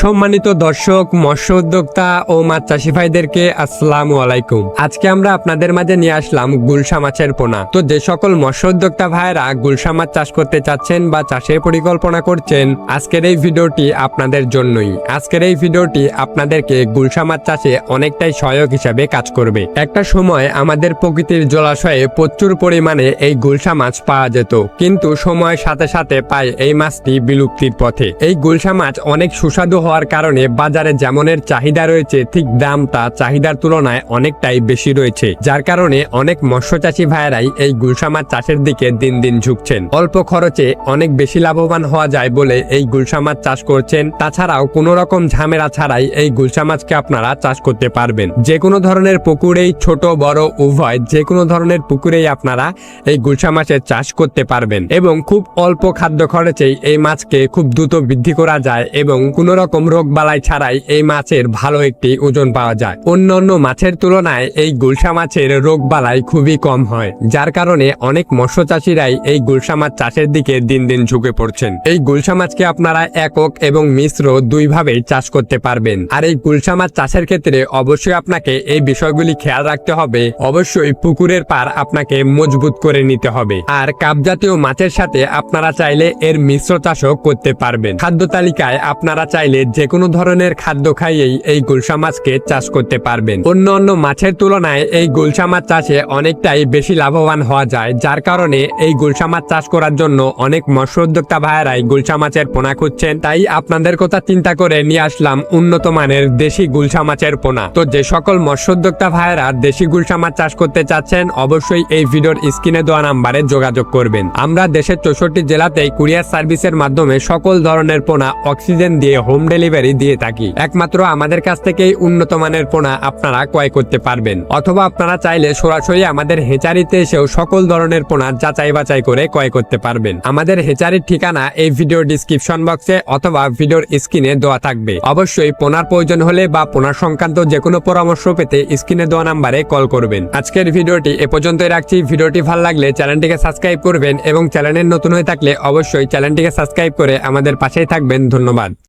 সম্মানিত দর্শক, মৎস্য উদ্যোক্তা ও মাছ চাষি ভাইদেরকে আসসালামু আলাইকুম। আজকে আমরা আপনাদের মাঝে নিয়ে আসলাম গুলশা মাছের পোনা। তো যে সকল মৎস্য উদ্যোক্তা ভাইরা গুলশা মাছ চাষ করতে চাচ্ছেন বা চাষের পরিকল্পনা করছেন, আজকের এই ভিডিওটি আপনাদের জন্যই। আজকের এই ভিডিওটি আপনাদেরকে গুলশা মাছ চাষে অনেকটাই সহায়ক হিসাবে কাজ করবে। একটা সময় আমাদের প্রকৃতির জলাশয়ে প্রচুর পরিমাণে এই গুলশা মাছ পাওয়া যেত। কিন্তু সময়ের সাথে সাথে পায় এই মাছটি বিলুপ্তির পথে। এই গুলশা মাছ অনেক সুস্বাদু হওয়ার কারণে বাজারে যেমনের চাহিদা রয়েছে, ঠিক দামটা চাহিদার তুলনায় অনেকটাই বেশি রয়েছে। যার কারণে অনেক মৎস্যচাষী ভাইয়েরাই এই গুলশা মাছ চাষের দিকে দিন দিন ঝুঁকছেন। অল্প খরচে অনেক বেশি লাভবান হওয়া যায় বলে এই গুলশা মাছ চাষ করছেন। তাছাড়াও কোনো রকম ঝামেলা ছাড়াই এই গুলশা মাছকে আপনারা চাষ করতে পারবেন। যে কোনো ধরনের পুকুরেই ছোট, বড়, উভয় যে কোনো ধরনের পুকুরেই আপনারা এই গুলশা মাছের চাষ করতে পারবেন। এবং খুব অল্প খাদ্য খরচেই এই মাছকে খুব দ্রুত বৃদ্ধি করা যায় এবং কোনো রকম রোগ বালাই ছাড়াই এই মাছের ভালো একটি ওজন পাওয়া যায়। অন্য অন্য মাছের তুলনায় এই গুলশা মাছের রোগ বালাই খুবই কম হয়, যার কারণে অনেক মৎস্য চাষিরাই এই গুলশা মাছ চাষের দিকে দিন দিন ঝুঁকে পড়ছেন। এই গুলশা মাছকে আপনারা একক এবং মিশ্র দুইভাবেই চাষ করতে পারবেন। আর এই গুলশা মাছ চাষের ক্ষেত্রে অবশ্যই আপনাকে এই বিষয়গুলি খেয়াল রাখতে হবে। অবশ্যই পুকুরের পার আপনাকে মজবুত করে নিতে হবে। আর কাপ জাতীয় মাছের সাথে আপনারা চাইলে এর মিশ্র চাষও করতে পারবেন। খাদ্য তালিকায় আপনারা চাইলে যে কোনো ধরনের খাদ্য খাইয়েই এই গুলশা মাছকে চাষ করতে পারবেন। অন্য অন্য মাছের তুলনায় এই গুলশা মাছ চাষে অনেকটাই বেশি লাভবান হওয়া যায়, যার কারণে এই গুলশা মাছ চাষ করার জন্য অনেক মৎস্য উদ্যোক্তা ভাইয়েরাই গুলশা মাছের পোনা খুঁজছেন। তাই আপনাদের কথা চিন্তা করে নিয়ে আসলাম উন্নত মানের দেশি গুলশা মাছের পোনা। তো যে সকল মৎস্য উদ্যোক্তা ভাইয়েরা দেশি গুলশা মাছ চাষ করতে চাচ্ছেন, অবশ্যই এই ভিডিওর স্ক্রিনে দেওয়া নাম্বারে যোগাযোগ করবেন। আমরা দেশের চৌষট্টি জেলাতেই কুরিয়ার সার্ভিসের মাধ্যমে সকল ধরনের পোনা অক্সিজেন দিয়ে হোম ডেলিভারি দিয়ে থাকি। একমাত্র আমাদের কাছ থেকেই উন্নত মানের পোনা আপনারা ক্রয় করতে পারবেন। অথবা আপনারা চাইলে সরাসরি আমাদের হেচারিতে এসেও সকল ধরনের পোনা যাচাই বাছাই করে ক্রয় করতে পারবেন। আমাদের হেচারির ঠিকানা এই ভিডিও ডিসক্রিপশন বক্সে অথবা ভিডিওর স্ক্রিনে দেওয়া থাকবে। অবশ্যই পোনার প্রয়োজন হলে বা পোনার সংক্রান্ত যে কোনো পরামর্শ পেতে স্ক্রিনে দেওয়া নাম্বারে কল করবেন। আজকের ভিডিওটি এ পর্যন্তই রাখছি। ভিডিওটি ভালো লাগলে চ্যানেলটিকে সাবস্ক্রাইব করবেন এবং চ্যানেলের নতুন হয়ে থাকলে অবশ্যই চ্যানেলটিকে সাবস্ক্রাইব করে আমাদের পাশেই থাকবেন। ধন্যবাদ।